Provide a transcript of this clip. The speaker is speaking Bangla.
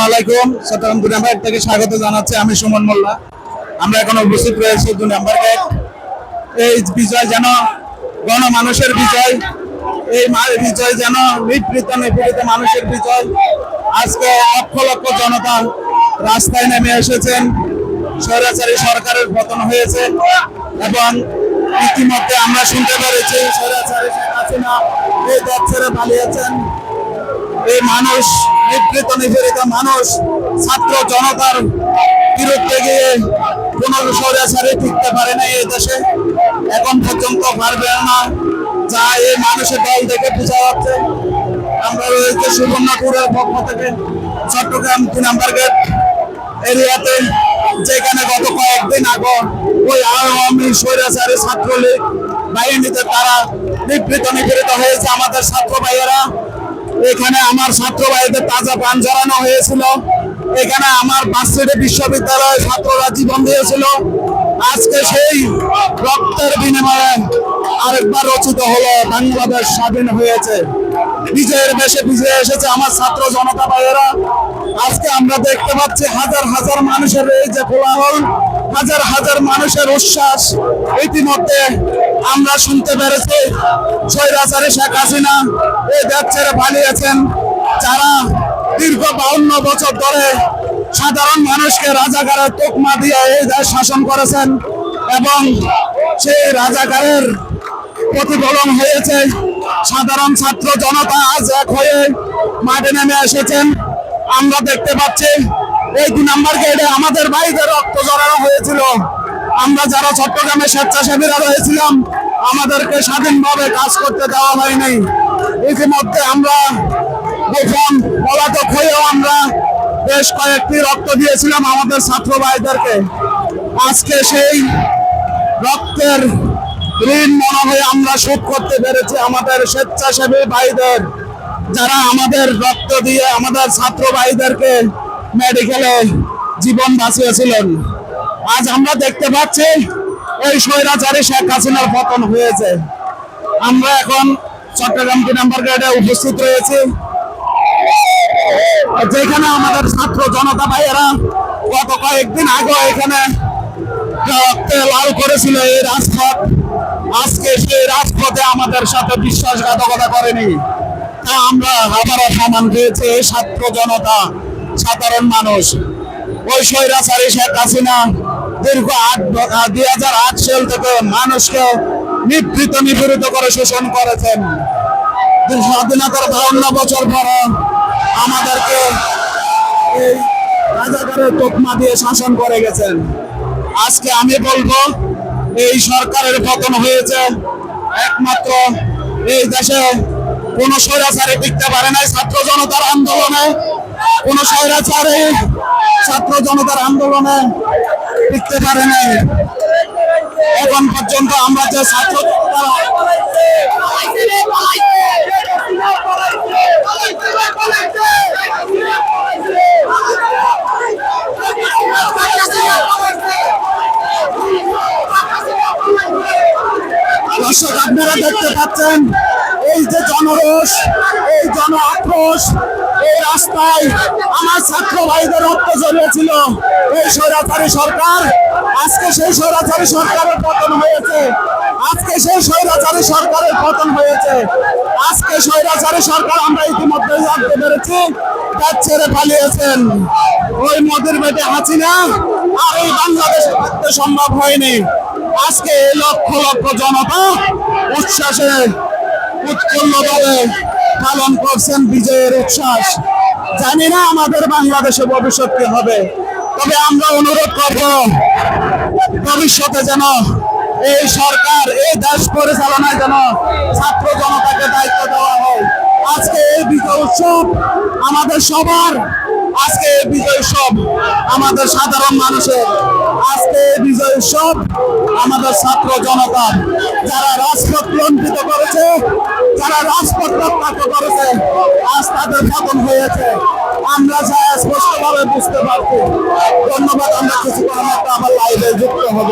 আলাইকুম। চট্টগ্রাম নাম্বার থেকে স্বাগত জানাচ্ছি আমি সুমন মোল্লা। আমরা এখন উপস্থিত রয়েছি দুই নাম্বার গেট। এই বিজয় যেন গণমানুষের বিজয়, এই মা- বিজয় যেন নিপীড়িত নিপীড়িত মানুষের বিজয়। আজকে লক্ষ লক্ষ জনতা রাস্তায় নেমে এসেছেন। স্বৈরাচারী সরকারের পতন হয়েছে এবং ইতিমধ্যে আমরা শুনতে পেরেছি, স্বৈরাচারী শেখ হাসিনা এই দেশ ছেড়ে পালিয়েছেন। এই মানুষ নিবৃত নিপীড়িত মানুষ, ছাত্র জনতার বিরুদ্ধে গিয়ে কোন স্বৈরাচারী টিকতে পারে না এই দেশে, এখন পর্যন্ত পারবে না। যা এই মানুষের দল থেকে বোঝা যাচ্ছে। আমরা রয়েছে সুবর্ণপুরের পক্ষ থেকে চট্টগ্রাম দুই নাম্বার গেট এরিয়াতে, যেখানে গত কয়েকদিন আগে ওই আওয়ামী স্বৈরাচারী ছাত্রলীগ বাহিনীতে তারা নিবৃত নিপীড়িত হয়েছে। আমাদের ছাত্র ভাইয়েরা এখানে আমার ছাত্র তাজা প্রাণ জড়ানো হয়েছিল। এখানে আমার বাসেটে বিশ্ববিদ্যালয়ের ছাত্ররা জীবন দিয়েছিল। আজকে সেই রক্তের বিনিময়ে আরেকবার রচিত হলো বাংলাদেশ স্বাধীন হয়েছে। বিজয়ের বেশে বিজয় এসেছে আমার ছাত্র জনতা ভাইয়েরা। আজকে আমরা দেখতে পাচ্ছি হাজার হাজার মানুষের এই যে কোলাহল হাজার হাজার মানুষের উচ্ছ্বাস। ইতিমধ্যে আমরা শুনতে পেরেছি স্বৈরাচারী শেখ হাসিনা, এই দেশ ছেড়ে পালিয়েছেন। যারা দীর্ঘ বাউন্ন বছর ধরে সাধারণ মানুষকে রাজাকারের তোকমা দিয়ে এই দেশ শাসন করেছেন এবং সেই রাজাকারের প্রতিফলন হয়েছে। সাধারণ ছাত্র জনতা আজ এক হয়ে মাঠে নেমে এসেছেন। আমরা দেখতে পাচ্ছি, এই দুই নাম্বার গেটে আমাদের ভাইদের রক্ত জড়ানো হয়েছিল। আমরা যারা চট্টগ্রামে স্বেচ্ছাসেবীরা রয়েছিলাম, আমাদেরকে স্বাধীনভাবে কাজ করতে দেওয়া হয়নি। ইতিমধ্যে আমরা গোপন পলাতক হয়েও আমরা বেশ কয়েকটি রক্ত দিয়েছিলাম আমাদের ছাত্র ভাইদেরকে। আজকে সেই রক্তের ঋণ মনে হয়ে আমরা শোধ করতে পেরেছি আমাদের স্বেচ্ছাসেবী ভাইদের, যারা আমাদের রক্ত দিয়ে আমাদের ছাত্র ভাইদেরকে মেডিকেলে জীবন বাঁচিয়েছিলেন। আজ আমরা দেখতে পাচ্ছি ওই স্বৈরাচারী শেখ হাসিনার পতন হয়েছে। আমরা এখন চট্টগ্রাম দুই নম্বর গেটে উপস্থিত রয়েছি। যেখানে আমাদের ছাত্র জনতা ভাইয়েরা গত কয়েকদিন আগে এখানে লাল করেছিল এই রাজপথ। আজকে সেই রাজপথে আমাদের সাথে বিশ্বাসঘাতকতা করেনি। তা আমরা আবারও প্রমাণ এই ছাত্র জনতা, সাধারণ মানুষ। ওই স্বৈরাচারী শেখ হাসিনা দীর্ঘ আট দুই হাজার আট সাল থেকে মানুষকে নিবৃত নিপীড়িত করে শোষণ করেছেন। স্বাধীনতার বাউন্ন বছর পর আমাদেরকে এই রাজাকারের তোকমা দিয়ে শাসন করে গেছেন। আজকে আমি বলব, এই সরকারের পতন হয়েছে। একমাত্র এই দেশে কোন স্বৈরাচারে টিকতে পারে নাই ছাত্র জনতার আন্দোলনে। কোন স্বৈরাচারে ছাত্র জনতার আন্দোলনে টিকতে পারে নাই। এখন পর্যন্ত আমরা যে ছাত্র দর্শক আপনারা দেখতে পাচ্ছেন এই যে জনরোষ, এই জন আক্রোশ, এই রাস্তায় আমার ছাত্র ভাইদের রক্ত জড়িয়েছিল। এই স্বৈরাচারী সরকার, আজকে সেই স্বৈরাচারী সরকারের পতন হয়েছে। আজকে সেই স্বৈরাচারী সরকারের পতন হয়েছে। আজকে স্বৈরাচারী সরকার আমরা ইতিমধ্যে জানতে পেরেছি, তার ছেড়ে পালিয়েছেন। ওই মোদের বেটে হাসিনা, আর এই বাংলাদেশে থাকতে সম্ভব হয়নি। আজকে লক্ষ লক্ষ জনতা উচ্ছ্বাসে পালন করছেন বিজয়ের উচ্ছ্বাস। জানি না আমাদের বাংলাদেশে ভবিষ্যৎ কি হবে, তবে আমরা অনুরোধ করব, ভবিষ্যতে যেন এই সরকার, এই দেশ পরিচালনায় যেন ছাত্র জনতাকে দায়িত্ব দেওয়া হয়। আজকে এই বিজয় উৎসব আমাদের সবার আজকে বিজয় উৎসব আমাদের সাধারণ মানুষের। আজকে বিজয় উৎসব আমাদের ছাত্র জনতা যারা রাজপথ লঙ্ঘিত করেছে, যারা রাজপথ রক্ষাক্ত করেছে, আজ তাদের পতন হয়েছে। আমরা যা স্পষ্টভাবে বুঝতে পারছি। ধন্যবাদ, আমরা কিছু আবার লাইভে যুক্ত হব।